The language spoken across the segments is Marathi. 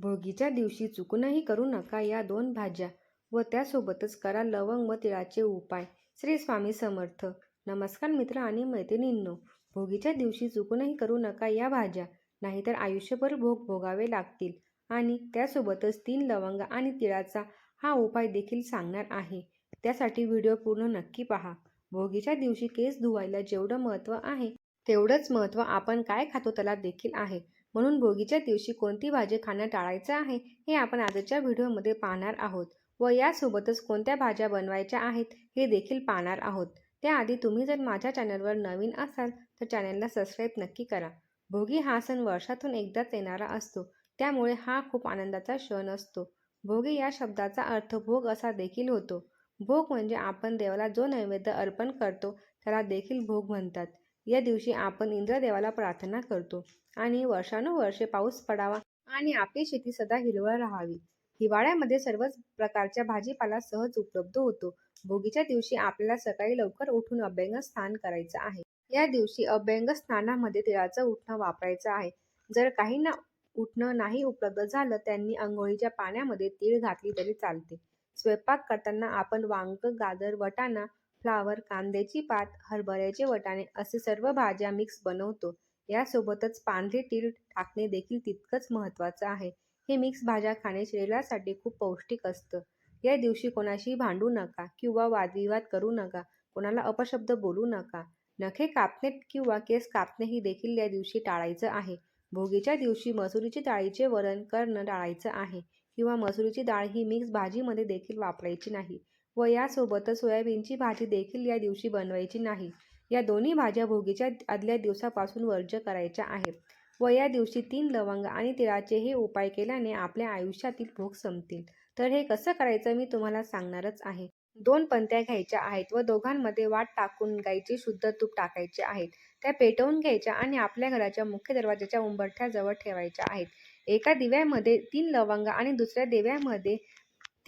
भोगीच्या दिवशी चुकूनही करू नका या दोन भाज्या व त्यासोबतच करा लवंग व तिळाचे उपाय. श्री स्वामी समर्थ. नमस्कार मित्र आणि मैत्रिणींनो. भोगीच्या दिवशी चुकूनही करू नका या भाज्या नाहीतर आयुष्यभर भोग भोगावे लागतील आणि त्यासोबतच तीन लवंग आणि तिळाचा हा उपाय देखील सांगणार आहे. त्यासाठी व्हिडिओ पूर्ण नक्की पहा. भोगीच्या दिवशी केस धुवायला जेवढं महत्त्व आहे तेवढंच महत्त्व आपण काय खातो त्याला देखील आहे. म्हणून भोगीच्या दिवशी कोणती भाजी खाणं टाळायचं आहे हे आपण आजच्या व्हिडिओमध्ये पाहणार आहोत व यासोबतच कोणत्या भाज्या बनवायच्या आहेत हे देखील पाहणार आहोत. त्याआधी तुम्ही जर माझ्या चॅनलवर नवीन असाल तर चॅनलला सबस्क्राईब नक्की करा. भोगी हा सण वर्षातून एकदाच येणारा असतो त्यामुळे हा खूप आनंदाचा क्षण असतो. भोगी या शब्दाचा अर्थ भोग असा देखील होतो. भोग म्हणजे आपण देवाला जो नैवेद्य अर्पण करतो त्याला देखील भोग म्हणतात. या दिवशी आपण इंद्रदेवाला प्रार्थना करतो आणि वर्षानुवर्षे पाऊस पडावा आणि आपली शेती सदा हिरवळ राहावी. हिवाळ्यामध्ये सर्वच प्रकारच्या भाजीपाला सहज उपलब्ध होतो. भोगीच्या दिवशी आपल्याला सकाळी लवकर उठून अभ्यंग स्नान करायचं आहे. या दिवशी अभ्यंग स्नानामध्ये तिळाचं उठणं वापरायचं आहे. जर काहींना उठणं नाही उपलब्ध झालं त्यांनी आंघोळीच्या पाण्यामध्ये तीळ घातली तरी चालते. स्वयंपाक करताना आपण वांग गाजर वटाणा फ्लावर कांद्याची पात हरभऱ्याचे वटाणे असे सर्व भाज्या मिक्स बनवतो. यासोबतच पांढरे तीळ टाकणे देखील तितकंच महत्त्वाचं आहे. हे मिक्स भाज्या खाणे शरीरासाठी खूप पौष्टिक असतं. या दिवशी कोणाशी भांडू नका किंवा वादविवाद करू नका. कोणाला अपशब्द बोलू नका. नखे कापणे किंवा केस कापणे ही देखील या दिवशी टाळायचं आहे. भोगीच्या दिवशी मसुरीची डाळीचे वरण करणं टाळायचं आहे. किंवा मसुरीची डाळ ही मिक्स भाजीमध्ये देखील वापरायची नाही. व यासोबतच सोयाबीनची भाजी देखील या दिवशी बनवायची नाही. या दोन्ही भाज्या भोगीच्या आदल्या दिवसापासून वर्ज्य करायच्या आहेत व या दिवशी तीन लवंग आणि तिळाचे हे उपाय केल्याने आपल्या आयुष्यातील भोग संपतील. तर हे कसं करायचं मी तुम्हाला सांगणारच आहे. दोन पंत्या घ्यायच्या आहेत व दोघांमध्ये वाट टाकून गाईचे शुद्ध तूप टाकायचे आहेत. त्या पेटवून घ्यायच्या आणि आपल्या घराच्या मुख्य दरवाजाच्या उंबरठ्याजवळ ठेवायच्या आहेत. एका दिव्यामध्ये तीन लवंग आणि दुसऱ्या दिव्यामध्ये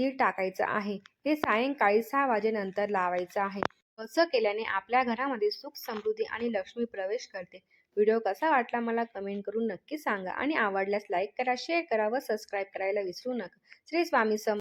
तीळ टाकायचं आहे. हे सायंकाळी सहा वाजेनंतर लावायचं आहे. असं केल्याने आपल्या घरामध्ये सुख समृद्धी आणि लक्ष्मी प्रवेश करते. व्हिडिओ कसा वाटला मला कमेंट करून नक्की सांगा आणि आवडल्यास लाईक करा शेअर करा व सबस्क्राईब करायला विसरू नका. श्री स्वामी सम